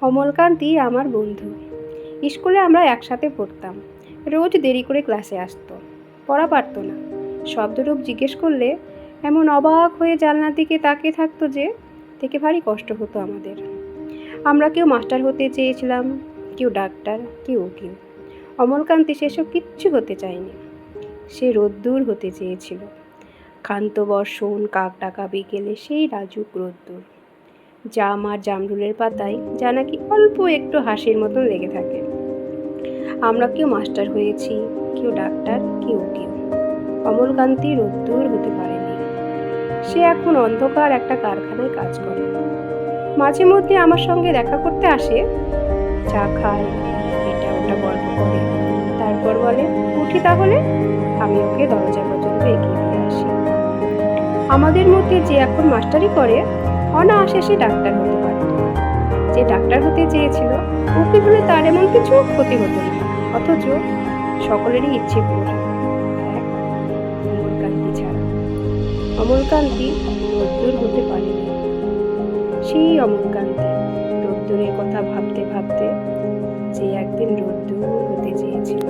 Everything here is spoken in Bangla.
অমলকান্তি আমার বন্ধু। স্কুলে আমরা একসাথে পড়তাম। রোজ দেরি করে ক্লাসে আসতো। পড়া পারতো না। শব্দরূপ জিজ্ঞেস করলে, এমন অবাক হয়ে জানলার দিকে তাকিয়ে থাকতো যে, থেকে ভারী কষ্ট হতো আমাদের। আমরা কেউ মাস্টার হতে চেয়েছিলাম, কেউ ডাক্তার, কেউ উকিল। অমলকান্তি সেসব কিচ্ছু হতে চায়নি। সে রোদ্দুর হতে চেয়েছিল। ক্ষান্ত বর্ষণ, কাক ডাকা বিকেলে সেই রাজুক রোদ্দুর। জাম আর জামরুলের পাতায় যা নাকি অল্প একটু হাসির মতন লেগে থাকে। আমরা কেউ মাস্টার হয়েছি, কেউ ডাক্তার, কেউ কেউ। অমলকান্তি রোদ্দুর হতে পারেনি। সে এখন অন্ধকার একটা কারখানায় কাজ করে। মাঝে মধ্যে আমার সঙ্গে দেখা করতে আসে। চা খায়, এটা ওটা গল্প করে। তারপর বলে, উঠি তাহলে, আমি ওকে দরজা পর্যন্ত এগিয়ে দিয়ে আসি। আমাদের মধ্যে যে এখন মাস্টারি করে অনায়াসে সে ডাক্তার হতে পারত। যে ডাক্তার হতে চেয়েছিল উকিল হলে তার এমন কিছু ক্ষতি হতো না। অথচ সকলেরই ইচ্ছে পূরণ এক অমলকান্তি ছাড়া। অমলকান্তি রোদ্দুর হতে পারেনি সেই অমলকান্তি রোদ্দুরের কথা ভাবতে ভাবতে যে একদিন রোদ্দুর হতে চেয়েছিল।